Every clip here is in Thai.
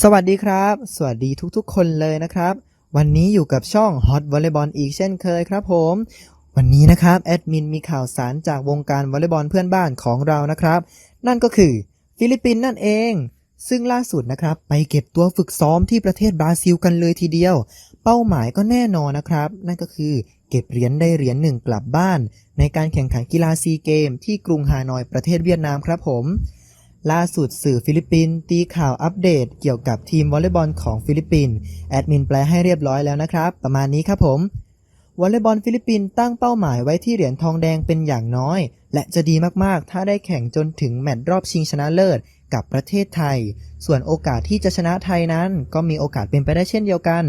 สวัสดีครับ สวัสดีทุกๆ คนเลยนะครับ วันนี้อยู่กับช่อง Hot Volleyball อีกเช่นเคยครับผม วันนี้นะครับแอดมินมีข่าวสารจากวงการวอลเลย์บอลเพื่อนบ้านของเรานะครับ นั่นก็คือฟิลิปปินส์นั่นเอง ซึ่งล่าสุดนะครับ ไปเก็บตัวฝึกซ้อมที่ประเทศบราซิลกันเลยทีเดียว เป้าหมายก็แน่นอนนะครับ นั่นก็คือเก็บเหรียญได้เหรียญหนึ่งกลับบ้าน ในการแข่งขันกีฬาซีเกม ที่กรุงฮานอยประเทศเวียดนามครับผม ล่าสุดสื่อฟิลิปปินส์ตีข่าวอัปเดตเกี่ยวกับทีมวอลเลย์บอลของฟิลิปปินส์แอดมินแปลให้เรียบร้อยแล้วนะครับ ประมาณนี้ครับผมวอลเลย์บอลฟิลิปปินส์ตั้งเป้าหมายไว้ที่เหรียญทองแดงเป็นอย่างน้อย และจะดีมากๆ ถ้าได้แข่งจนถึงแมตช์รอบชิงชนะเลิศกับประเทศไทย ส่วนโอกาสที่จะชนะไทยนั้น ก็มีโอกาสเป็นไปได้เช่นเดียวกัน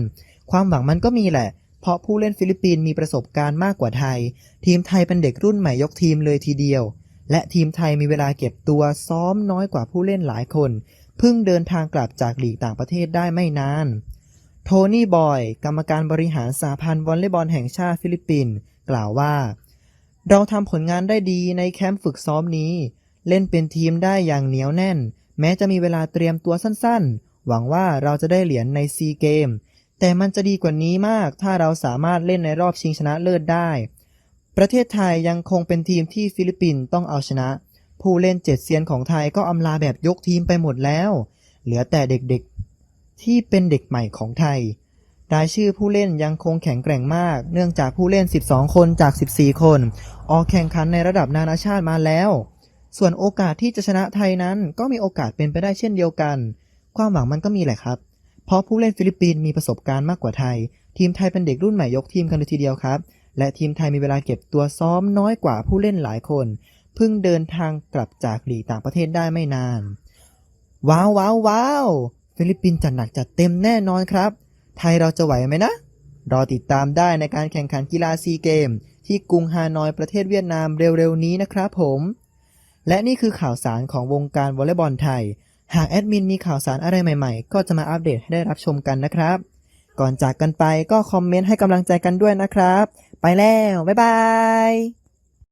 ความหวังมันก็มีแหละ เพราะผู้เล่นฟิลิปปินส์มีประสบการณ์มากกว่าไทย ทีมไทยเป็นเด็กรุ่นใหม่ยกทีมเลยทีเดียว และทีมไทยมีเวลาเก็บตัวซ้อมน้อยกว่าผู้เล่นหลายคน เพิ่งเดินทางกลับจากหลีกต่างประเทศได้ไม่นาน โทนี่บอย กรรมการบริหารสาพันธ์วอลเลย์บอลแห่งชาติฟิลิปปินส์กล่าวว่า เราทำผลงานได้ดีในแคมป์ฝึกซ้อมนี้ เล่นเป็นทีมได้อย่างเหนียวแน่น แม้จะมีเวลาเตรียมตัวสั้นๆ หวังว่าเราจะได้เหรียญในซีเกมแต่มันจะดีกว่านี้มากถ้าเราสามารถเล่นในรอบชิงชนะเลิศได้ ประเทศไทยยังคงเป็นทีมที่ฟิลิปปินส์ต้องเอาชนะ ผู้เล่นเจ็ดเซียนของไทยก็อำลาแบบยกทีมไปหมดแล้ว เหลือแต่เด็กๆ ที่เป็นเด็กใหม่ของไทย รายชื่อผู้เล่นยังคงแข็งแกร่งมาก เนื่องจากผู้เล่น 12 คนจาก 14 คน ออกแข่งขันในระดับนานาชาติมาแล้ว ส่วนโอกาสที่จะชนะไทยนั้นก็มีโอกาสเป็นไปได้เช่นเดียวกัน ความหวังมันก็มีแหละครับ เพราะผู้เล่นฟิลิปปินส์มีประสบการณ์มากกว่าไทย ทีมไทยเป็นเด็กรุ่นใหม่ยกทีมกันเลยทีเดียวครับ และทีมไทยมีเวลาเก็บตัวซ้อมน้อยกว่าผู้เล่นหลายคน เพิ่งเดินทางกลับจากหลีต่างประเทศได้ไม่นาน ว้าวว้าวว้าวฟิลิปปินส์จัดหนักจัดเต็มแน่นอนครับ ไทยเราจะไหวไหมนะ รอติดตามได้ในการแข่งขันกีฬาซีเกม ที่กรุงฮานอยประเทศเวียดนามเร็วๆนี้นะครับผม และนี่คือข่าวสารของวงการวอลเลย์บอลไทย หากแอดมินมีข่าวสารอะไรใหม่ๆ ก็จะมาอัปเดตให้ได้รับชมกันนะครับ ก่อนจากกันไปก็คอมเมนต์ให้กำลังใจกันด้วยนะครับ ไปแล้ว บ๊ายบาย